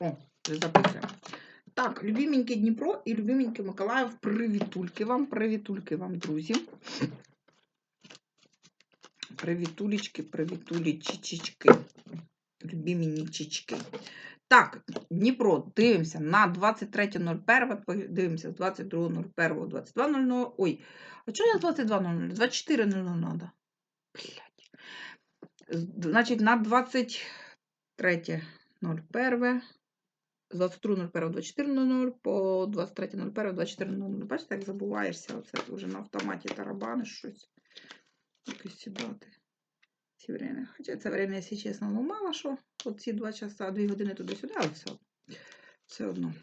О, записуємо. Так, любименький Дніпро і любименький Миколаїв, привітульки вам, привітульки вам, друзі. Привітулечки. Любимі чічки. Так, Дніпро, дивимося на 23.01, дивимося з 22.01, 22.00. Ой, а чого я 22.00? 24.00 треба. Блядь. Значить, на 23.01, з 22.01, 24.00 по 23.01, 24.00. Бачите, як забуваєшся, оце вже на автоматі тарабаниш щось. Якось сідати. Ці время. Хоча це время, якщо чесно, ну мало що. Оці два часа, дві години туди-сюди, але все, все одно.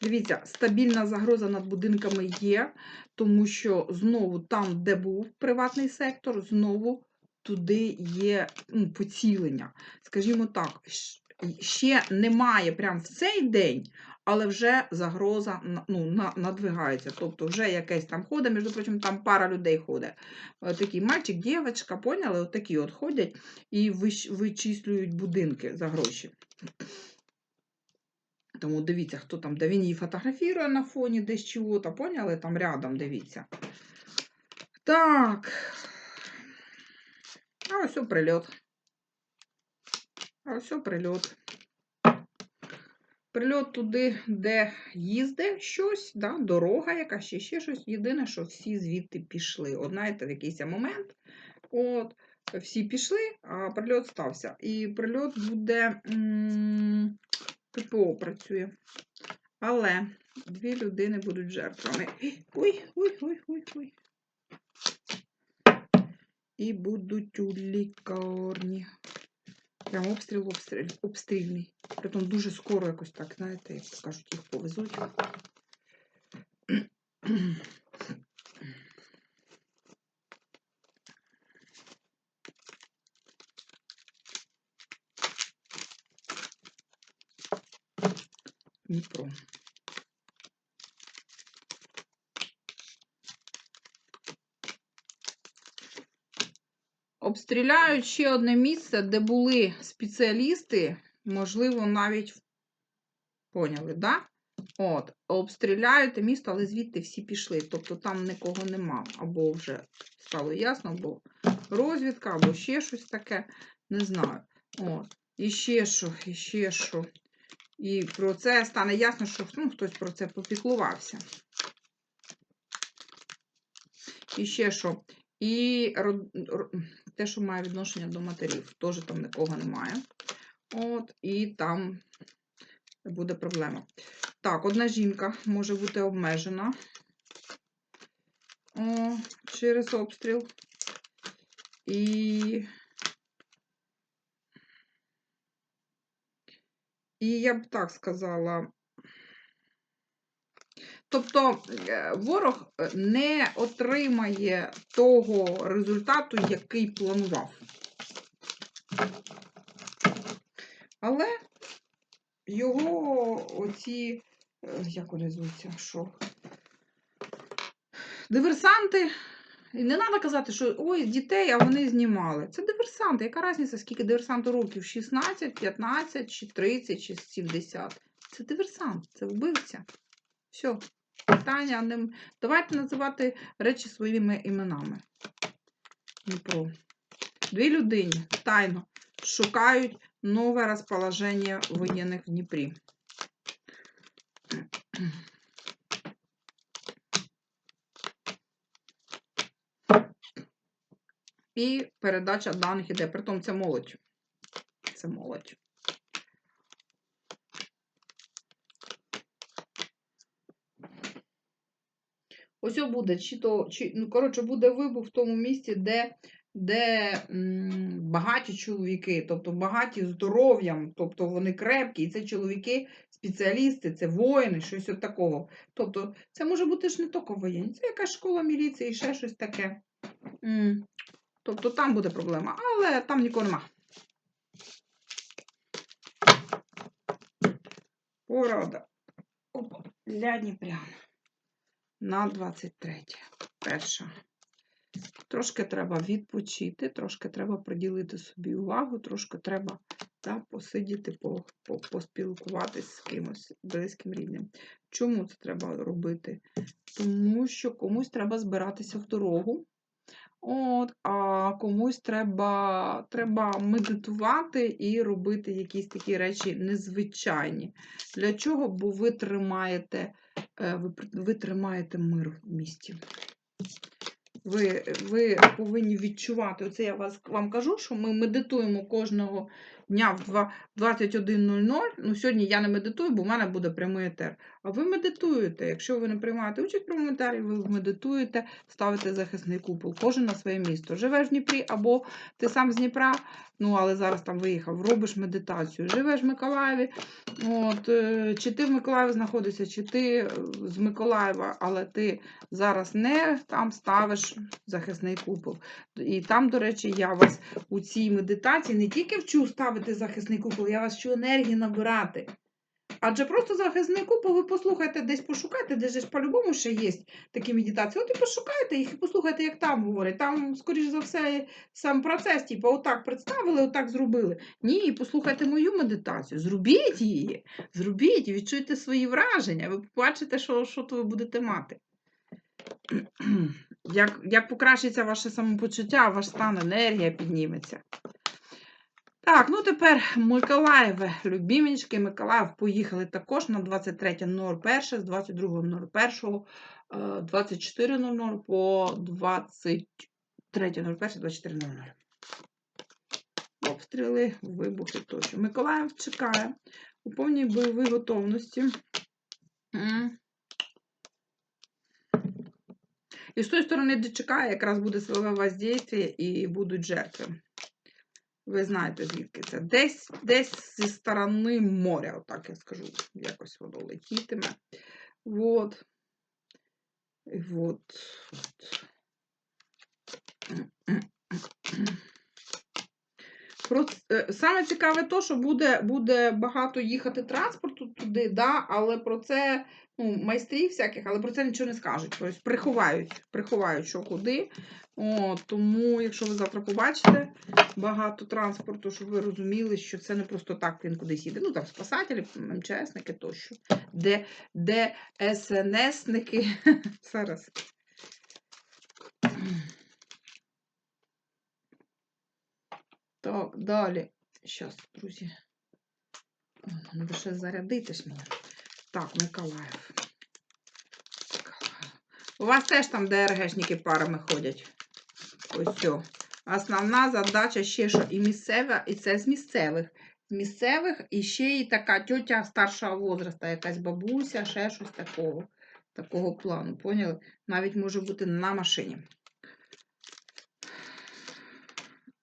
Дивіться, стабільна загроза над будинками є, тому що знову там, де був приватний сектор, знову туди є ну, поцілення. Скажімо так, ще немає прямо в цей день, але вже загроза ну, надвигається. Тобто вже якесь там ходить, між прочим, там пара людей ходить. Такий мальчик, дівчинка, поняли? От такі от ходять і вичислюють будинки за гроші. Тому дивіться, хто там, де він її фотографірує на фоні десь чого-то, поняли? Там рядом дивіться. Так. А ось прильот. А ось прильот. Прильот туди, де їздить щось, да, дорога яка ще ще щось. Єдине, що всі звідти пішли. От знаєте, в якийсь момент от, всі пішли, а прильот стався. І прильот буде м ППО працює. Але дві людини будуть жертвами. Ой, ой, ой, ой, ой. І будуть у лікарні. Прям обстріл обстріл, обстрільний. Притом дуже скоро якось так, знаєте, як кажуть, їх повезуть. Дніпро. Обстріляють ще одне місце, де були спеціалісти, можливо, навіть поняли, да? От, обстріляють місто, але звідти всі пішли. Тобто там нікого нема. Або вже стало ясно, або розвідка, або ще щось таке. Не знаю. От. І ще що, і ще що. І про це стане ясно, що ну, хтось про це попіклувався. І ще що. І те, що має відношення до матерів, теж там нікого немає. От, І там буде проблема. Так, одна жінка може бути обмежена о, через обстріл. І І я б так сказала, тобто е, ворог е, не отримає того результату, який планував. Але його оці, е, як вони звуться, що? Диверсанти і не треба казати, що ой, дітей, а вони знімали. Це диверсанти. Яка різниця, скільки диверсанту років? 16, 15, чи 30, чи 70. Це диверсант, це вбивця. Все. Питання не... Давайте називати речі своїми іменами. Дніпро. Дві людині тайно шукають нове розположення воєнних в Дніпрі. І передача даних іде. Притом це молодь. Це молодь. Ось буде, чи то, чи, ну, коротше, буде вибух в тому місці, де де м, багаті чоловіки, тобто багаті здоров'ям, тобто вони крепкі, і це чоловіки, спеціалісти, це воїни, щось от такого. Тобто, це може бути ж не тільки воєнні, це якась школа міліції, ще щось таке. М, Тобто там буде проблема, але там нікого нема. Порада. Опа, для Дніпрян. На 23. Перша. Трошки треба відпочити, трошки треба приділити собі увагу, трошки треба та, посидіти, по, по, поспілкуватись з кимось близьким рідним. Чому це треба робити? Тому що комусь треба збиратися в дорогу. От, а комусь треба, треба медитувати і робити якісь такі речі незвичайні. Для чого? Бо ви тримаєте, е, ви, ви тримаєте мир в місті. Ви, ви повинні відчувати. Оце я вас, вам кажу, що ми медитуємо кожного дня в 21.00. Ну, сьогодні я не медитую, бо в мене буде прямий етер. А ви медитуєте. Якщо ви не приймаєте участь в етері, ви медитуєте, ставите захисний купол. Кожен на своє місто. Живеш в Дніпрі, або ти сам з Дніпра, ну але зараз там виїхав, робиш медитацію. Живеш в Миколаєві, от, е, чи ти в Миколаєві знаходишся, чи ти е, з Миколаєва, але ти зараз не там ставиш захисний купол. І там, до речі, я вас у цій медитації не тільки вчу ставити захисний купол, я вас вчу енергії набирати. Адже просто захисний купол, ви послухайте, десь пошукайте, де ж по-любому ще є такі медитації. От і пошукайте їх і послухайте, як там говорять. Там, скоріш за все, сам процес, типу, отак представили, отак зробили. Ні, послухайте мою медитацію. Зробіть її, зробіть, відчуйте свої враження, ви побачите, що, що то ви будете мати. Як, як покращиться ваше самопочуття, ваш стан енергія підніметься. Так, ну тепер Миколаєве, любімічки, Миколаїв поїхали також на 23.01 з 22.01, е, 24.00 по 23.01, 24.00. Обстріли, вибухи тощо. Миколаїв чекає у повній бойовій готовності. І з тої сторони, де чекає, якраз буде силове воздействие і будуть жертви. Ви знаєте, звідки це? Десь, десь зі сторони моря, отак я скажу, якось воно летітиме. От. От. Е, саме цікаве то, що буде, буде багато їхати транспорту туди, да, але про це ну, майстрів всяких, але про це нічого не скажуть. Тобто приховають, приховають, що куди. О, тому, якщо ви завтра побачите багато транспорту, щоб ви розуміли, що це не просто так він кудись їде. Ну, там спасателі, МЧСники тощо. Де, де СНСники. Зараз. Так, далі. Зараз, друзі. Треба ще зарядити ж мені. Так, Миколаїв. У вас теж там ДРГшники парами ходять. Ось все. Основна задача ще що і місцева, і це з місцевих. З місцевих і ще й така тьотя старшого возраста, якась бабуся, ще щось такого. Такого плану. Поняли? Навіть може бути на машині.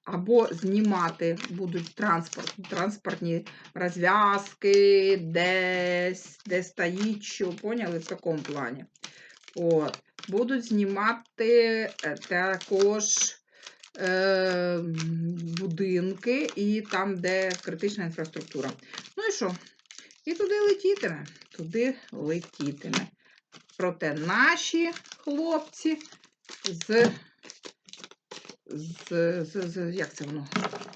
Або знімати будуть транспорт, транспортні розв'язки, десь, де стоїть, що, поняли, в такому плані. От. Будуть знімати е, також е, будинки і там, де критична інфраструктура. Ну і що? І туди летітиме, туди летітиме. Проте наші хлопці з з, з, з, як це воно?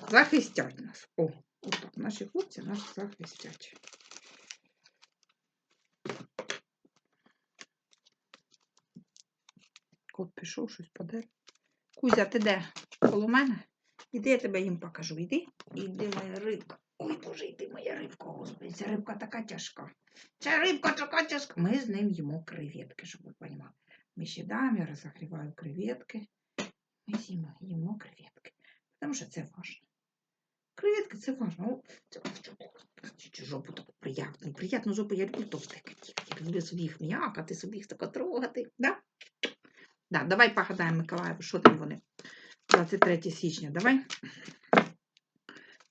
Захистять нас. О, отак. Наші хлопці нас захистять. Кот пішов, щось паде. Кузя, ти де? Коло мене? Іди, я тебе їм покажу. Іди. Іди, моя рибка. Ой, боже, іди, моя рибка, господи, ця рибка така тяжка. Ця рибка така тяжка. Ми з ним їмо креветки, щоб ви розуміли. Ми сідаємо, я розогріваю креветки. Ми їмо креветки. Тому що це важно. Креветки це важно. О, це жопу таку приятну. Приятну жопу я люблю товстекати. Я люблю собі їх м'якати, собі їх тако трогати. Да? Да, давай погадаємо Миколаєву, що там вони. 23 січня, давай.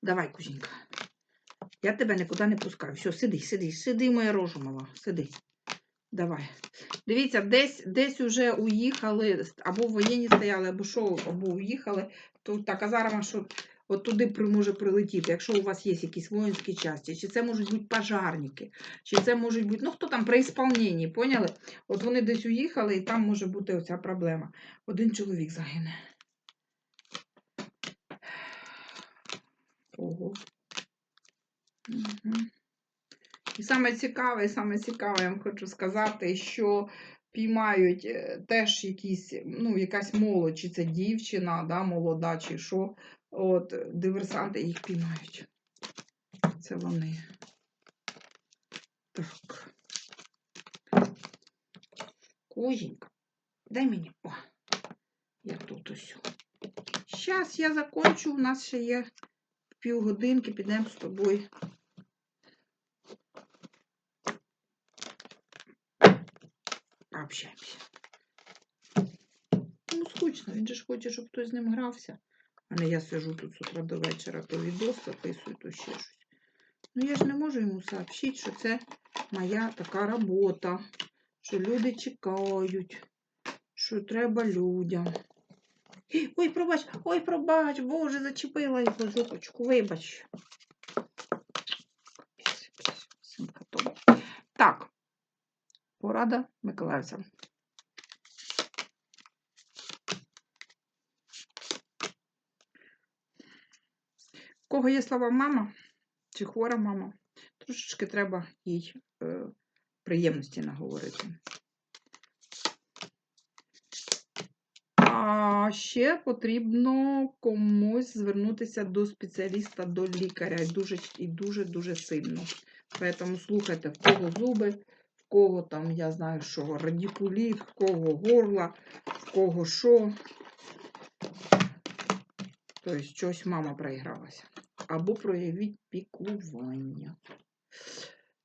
Давай, кузінька. Я тебе нікуди не пускаю. Все, сиди, сиди, сиди, моя рожа мала, сиди. Давай. Дивіться, десь десь уже уїхали, або в воєнні стояли, або що, або уїхали. То так, а зараз що от туди може прилетіти, якщо у вас є якісь воїнські часті, чи це можуть бути пожарники, чи це можуть бути, ну хто там при ісполненні, поняли? От вони десь уїхали, і там може бути оця проблема. Один чоловік загине. Ого. Саме цікаве, саме цікаве, я вам хочу сказати, що піймають е, теж якісь, ну, якась молодь, чи це дівчина, да, молода, чи що. От, диверсанти їх піймають. Це вони. Так. Козінька, дай мені. О, я тут ось. Зараз я закончу, у нас ще є півгодинки, підемо з тобою. Пообщаємося. Ну, скучно, він же ж хоче, щоб хтось з ним грався. А не я сижу тут з утра до вечора, то відос записую, то ще щось. Ну, я ж не можу йому сообщити, що це моя така робота, що люди чекають, що треба людям. Ой, пробач, ой, пробач, боже, зачепила його зубочку, вибач. Так, порада миколаївцям. В кого є слова мама чи хвора мама, трошечки треба їй е, приємності наговорити. А ще потрібно комусь звернутися до спеціаліста, до лікаря і дуже і дуже дуже сильно. Тому слухайте, в кого зуби, кого там, я знаю, що радікуліт, в кого горла, в кого що. Тобто щось мама проігралася. Або проявіть піклування.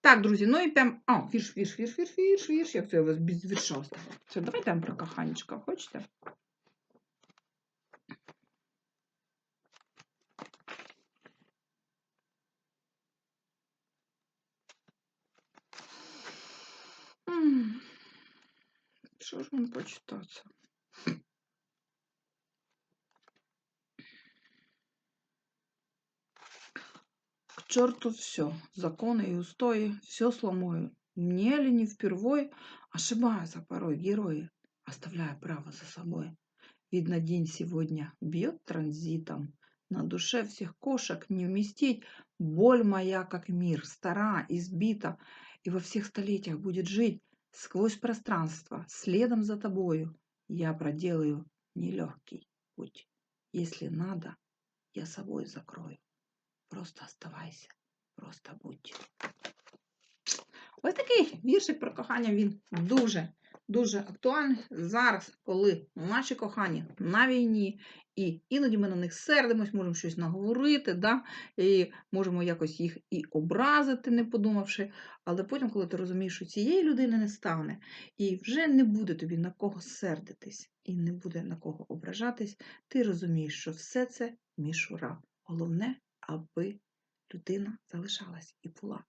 Так, друзі, ну і прям. А, вірш, вірш, вірш, вірш, вірш, вірш. Як це я вас без вірша оставила? Все, давайте там про коханечка. Хочете? Що ж вам почитати? К черту все, законы и устои, все сломаю. Мне ли не впервой, ошибаются порой герои, оставляя право за собой. Видно, день сегодня бьет транзитом, на душе всех кошек не вместить. Боль моя, как мир, стара, избита, и во всех столетиях будет жить сквозь пространство, следом за тобою. Я проделаю нелегкий путь. Если надо, я собой закрою. Просто оставайся, просто будь. Ось такий віршик про кохання він дуже, дуже актуальний зараз, коли наші кохані на війні, і іноді ми на них сердимось, можемо щось наговорити, да? і можемо якось їх і образити, не подумавши. Але потім, коли ти розумієш, що цієї людини не стане, і вже не буде тобі на кого сердитись, і не буде на кого ображатись, ти розумієш, що все це мішура. Головне, аби людина залишалась і була.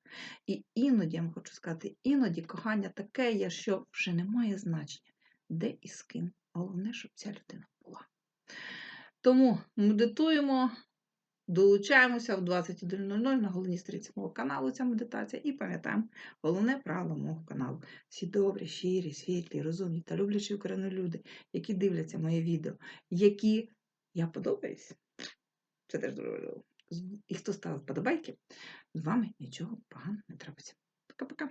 І іноді, я вам хочу сказати, іноді кохання таке є, що вже не має значення, де і з ким. Головне, щоб ця людина була. Тому медитуємо, долучаємося в 21.00 на головній сторінці мого каналу ця медитація і пам'ятаємо головне правило мого каналу. Всі добрі, щирі, світлі, розумні та люблячі Україну люди, які дивляться моє відео, які я подобаюсь. Це теж дуже важливо. І хто ставив вподобайки, з вами нічого поганого не трапиться. Пока-пока.